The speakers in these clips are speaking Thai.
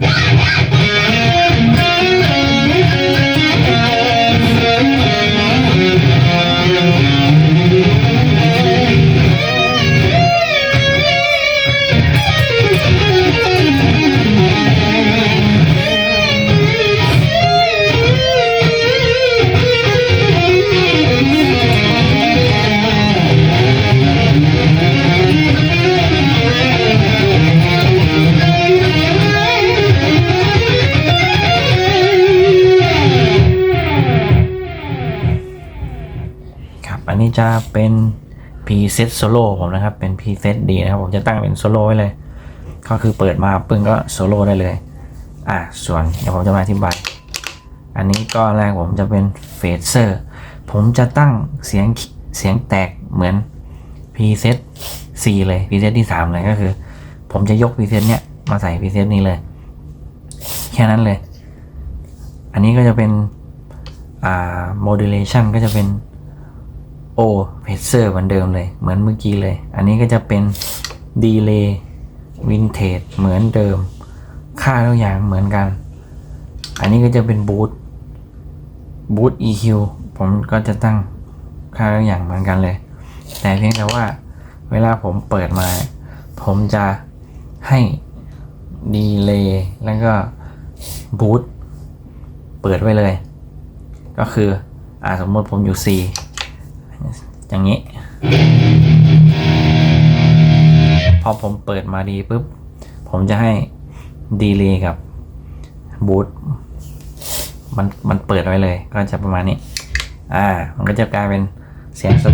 ค อันนี้จะเป็นพรีเซตโซโล่ผมนะครับ เป็นพรีเซตดีนะครับ ผมจะตั้งเป็นโซโล่ไว้เลย ก็คือเปิดมาปึ้งก็โซโล่ได้เลย อะ ส่วนเดี๋ยวผมจะมาอธิบาย อันนี้ก็แรกผมจะเป็นเฟเซอร์ผมจะตั้งเสียงเสียงแตกเหมือนพรีเซต4เลยพรีเซตที่ 3 เลยก็คือ ผมจะยกพรีเซตเนี้ยมาใส่พรีเซตนี้เลย แค่นั้นเลย อันนี้ก็จะเป็นอ่า modulation ก็จะเป็น โอเพเซอร์เหมือนเดิมเลย เหมือนเมื่อกี้เลย อันนี้ก็จะเป็นดีเลย์วินเทจเหมือนเดิม ค่าทุกอย่างเหมือนกัน อันนี้ก็จะเป็นบูทบูท EQ ผมก็จะตั้งค่าทุกอย่างเหมือนกันเลย แต่เพียงแต่ว่าเวลาผมเปิดมา ผมจะให้ดีเลย์แล้วก็บูทเปิดไว้เลย ก็คืออ่าสมมติผมอยู่ C อย่างนี้ พอผมเปิดมาดีปุ๊บ ผมจะให้ดีเลย์กับบูทมันมันเปิดไว้เลย ก็จะประมาณนี้ อ่า มันก็จะกลายเป็นเสียงสด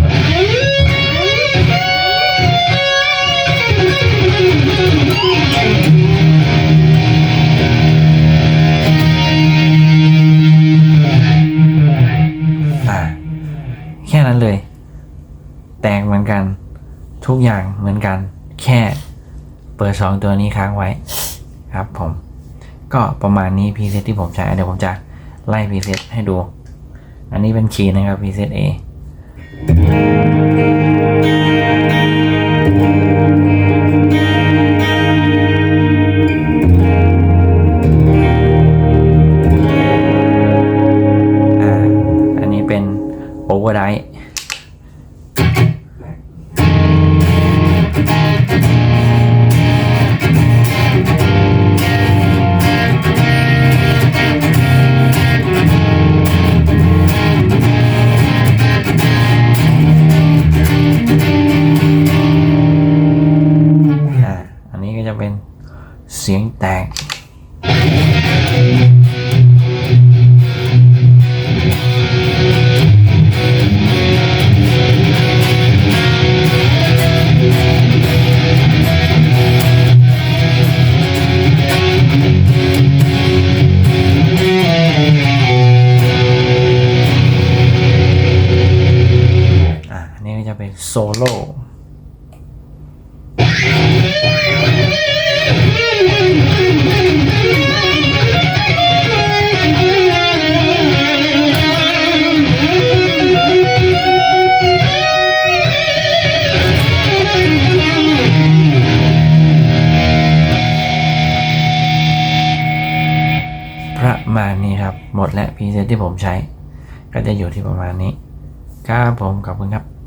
แค่นั้นเลย แตกเหมือนกัน ทุกอย่างเหมือนกัน แค่เปิดสองตัวนี้ค้างไว้ครับผม ก็ประมาณนี้พีเซตที่ผมใช้เดี๋ยวผมจะไล่พีเซตให้ดู อันนี้เป็นคีย์นะครับพีเซต A อ่ Overdrive อ่าอันนี้ก็จะเป็นเสียงแตก โซโล่ประมาณนี้ครับ หมดแล้วพรีเซตที่ผมใช้ ก็จะอยู่ที่ประมาณนี้ ครับผมขอบคุณครับ